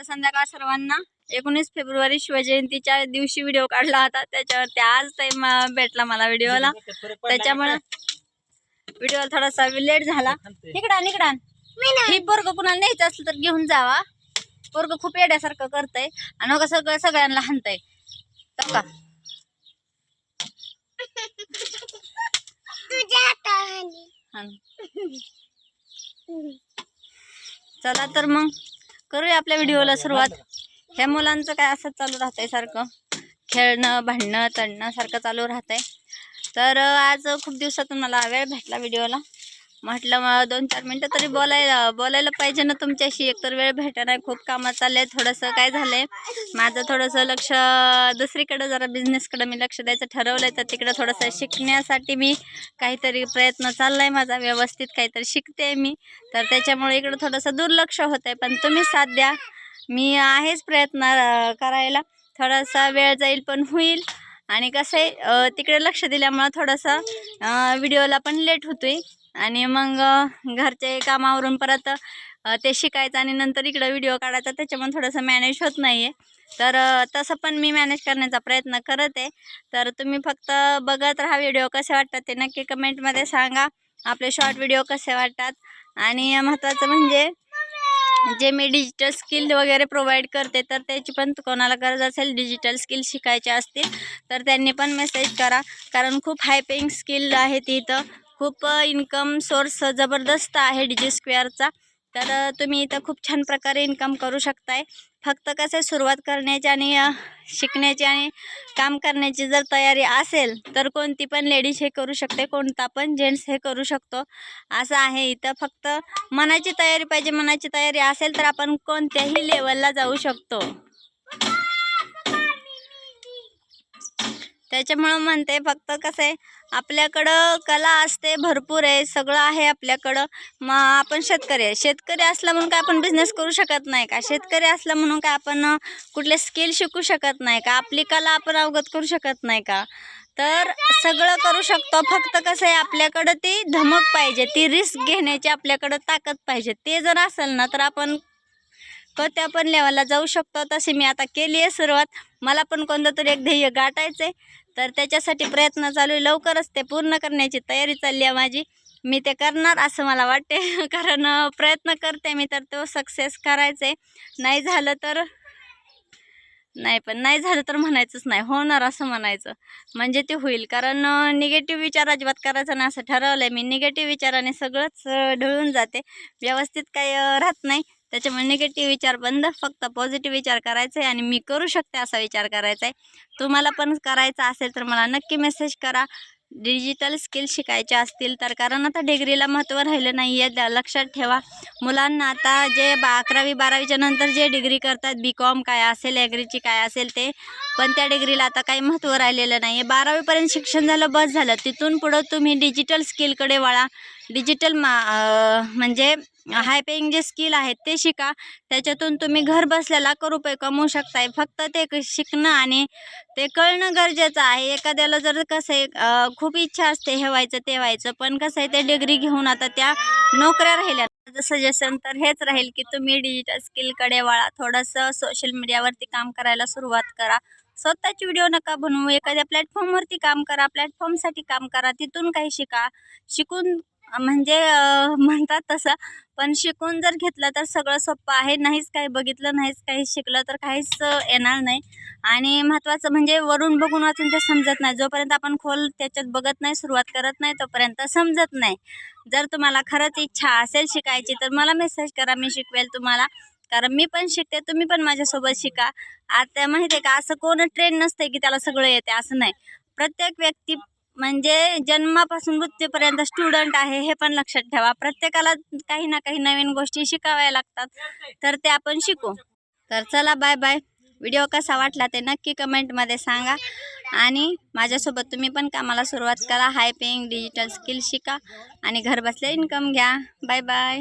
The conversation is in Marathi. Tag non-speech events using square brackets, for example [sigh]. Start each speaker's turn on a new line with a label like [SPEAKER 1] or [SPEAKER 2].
[SPEAKER 1] शुभ संध्याकाळ सर्वांना. एकोणीस फेब्रुवारी शिवजयंतीच्या दिवशी व्हिडिओ काढला होता. त्याच्यावरती आज टाइम भेटला मला व्हिडिओला त्याच्यामुळं व्हिडिओ थोडासा लेट झाला. इकडा निकडा ही पोरग कुणाला न्यायचं असलं तर घेऊन जावा. पोरग खूप येड्यासारखं करतंय. आणि मग सगळं सगळ्यांना हाणतंय. का. चला तर मग. करूया आपल्या व्हिडिओला सुरुवात. ह्या मुलांचं काय असं चालू राहतंय सारखं. खेळणं भांडणं तडणं सारखं चालू राहतंय. तर आज खूप दिवसातून मला वेळ भेटला व्हिडिओला. म्हटलं मग दोन चार मिनटं तरी बोलायला बोलायला पाहिजे ना तुमच्याशी. एकतर वेळ भेटा नाही खूप कामात चालले थोडंसं काय झालं आहे माझं थोडंसं लक्ष दुसरीकडं जरा बिझनेसकडं मी लक्ष द्यायचं ठरवलं आहे तर तिकडं थोडंसं शिकण्यासाठी मी काहीतरी प्रयत्न चालला आहे माझा व्यवस्थित काहीतरी शिकते मी. तर त्याच्यामुळे इकडं थोडंसं दुर्लक्ष होत आहे पण तुम्ही साथ द्या. मी आहेच प्रयत्न करायला. थोडासा वेळ जाईल पण होईल. आणि कसं आहे तिकडे लक्ष दिल्यामुळं थोडंसं व्हिडिओला पण लेट होतो आहे आणि मग घरच्या घरचे कामावरून परत ते शिकायचं आणि नंतर इकडं व्हिडिओ काढायचा त्याच्यामुळे थोडंसं मॅनेज होत नाही आहे तर तसं पण मी मॅनेज करण्याचा प्रयत्न करत आहे. तर तुम्ही फक्त बघत राहा व्हिडिओ कसे वाटतात ते नक्की कमेंटमध्ये सांगा. आपले शॉर्ट व्हिडिओ कसे वाटतात? आणि महत्त्वाचं म्हणजे जे मी डिजिटल स्किल वगैरे प्रोव्हाइड करते तर त्याची पण कोणाला गरज असेल डिजिटल स्किल शिकायचे असतील तर त्यांनी पण मेसेज करा. कारण खूप हायपेईंग स्किल आहे ती इथं. खूप इन्कम सोर्स जबरदस्त आहे डिजी स्क्वेअरचा तर तुम्ही इथं खूप छान प्रकारे इन्कम करू शकताय. फक्त कसं सुरुवात करण्याची आणि शिकण्याची आणि काम करण्याची जर तयारी असेल तर कोणती पण लेडीज हे करू शकते कोणता पण जेंट्स हे करू शकतो. असं आहे इथं फक्त मनाची तयारी पाहिजे मनाची तयारी असेल तर आपण कोणत्याही लेवलला जाऊ शकतो. त्याच्यामुळं म्हणते फक्त कसं आहे आपल्याकडं कला असते भरपूर आहे सगळं आहे आपल्याकडं. मग आपण शेतकरी आहे. शेतकरी असला म्हणून काय आपण बिझनेस करू शकत नाही का? शेतकरी असला म्हणून काय आपण कुठले स्किल शिकू शकत नाही का? आपली कला आपण अवगत करू शकत नाही का? तर सगळं करू शकतो. फक्त कसं आहे आपल्याकडं ती धमक पाहिजे. ती रिस्क घेण्याची आपल्याकडं ताकद पाहिजे. ते जर असेल ना तर आपण कोणत्या पण लेवलला जाऊ शकतो. तशी मी आता केली आहे सुरुवात. मला पण कोणतं तरी एक ध्येय गाठायचं आहे तर त्याच्यासाठी प्रयत्न चालू आहे. लवकरच ते पूर्ण करण्याची तयारी चालली आहे माझी. मी ते करणार असं मला वाटते. [laughs] कारण प्रयत्न करते मी तर तो सक्सेस करायचं आहे नाही झालं तर नाही पण नाही झालं तर म्हणायचंच नाही. होणार असं म्हणायचं. म्हणजे ते होईल. कारण निगेटिव्ह विचार अजिबात करायचा नाही असं ठरवलं आहे मी. निगेटिव्ह विचाराने सगळंच ढळून जाते. व्यवस्थित काही राहत नाही. त्याच्यामुळे निगेटिव्ह विचार बंद फक्त पॉझिटिव्ह विचार करायचा आहे आणि मी करू शकते असा विचार करायचा आहे तुम्हाला पण करायचा असेल तर मला नक्की मेसेज करा. डिजिटल स्किल शिकायचे असतील तर कारण आता डिग्रीला महत्त्व राहिलं नाही आहे त्या लक्षात ठेवा. मुलांना आता जे बा अकरावी बारावीच्या नंतर जे डिग्री करतात बी कॉम काय असेल ॲग्रीची काय असेल ते पण त्या डिग्रीला आता काही महत्त्व राहिलेलं नाही आहे बारावीपर्यंत शिक्षण झालं बस झालं. तिथून पुढं तुम्ही डिजिटल स्किलकडे वळा. डिजिटल मा म्हणजे हाय पेईंग जे स्किल आहेत ते शिका. त्याच्यातून तुम्ही घर बसल्या लाखो रुपये कमवू शकताय. फक्त ते क- शिकणं आणि ते कळणं गरजेचं आहे. एखाद्याला जर कसं आहे खूप इच्छा असते हे व्हायचं ते व्हायचं पण कसं आहे ते डिग्री घेऊन आता त्या नोकऱ्या राहिल्या माझं सजेशन तर हेच राहील की तुम्ही डिजिटल स्किलकडे वळा. थोडंसं सोशल मीडियावरती काम करायला सुरुवात करा. स्वतःची व्हिडिओ नका बनवू. एखाद्या प्लॅटफॉर्मवरती काम करा. प्लॅटफॉर्मसाठी काम करा. तिथून काही शिका. शिकून म्हणजे म्हणतात तसं पण शिकून जर घेतलं तर सगळं सोपं आहे. नाहीच काही बघितलं नाहीच काही शिकलं तर काहीच येणार नाही. आणि महत्त्वाचं म्हणजे वरून बघून वाचून ते समजत नाही. जोपर्यंत आपण खोल त्याच्यात बघत नाही सुरुवात करत नाही तोपर्यंत समजत नाही. जर तुम्हाला खरंच इच्छा असेल शिकायची तर मला मेसेज करा मी शिकवेल तुम्हाला. कारण मी पण शिकते तुम्ही पण माझ्यासोबत शिका. आता माहिती आहे का असं कोण ट्रेन नसते की त्याला सगळं येते असं नाही. प्रत्येक व्यक्ती म्हणजे जन्मापासून मृत्यूपर्यंत स्टुडंट आहे हे पण लक्षात ठेवा. प्रत्येकाला काही ना काही नवीन गोष्टी शिकाव्या लागतात. तर ते आपण शिकू. तर चला बाय बाय व्हिडिओ कसा वाटला ते नक्की कमेंटमध्ये सांगा. आणि माझ्यासोबत तुम्ही पण कामाला सुरुवात करा. हाय पेईंग डिजिटल स्किल शिका. आणि घरबसल्या इन्कम घ्या. Bye bye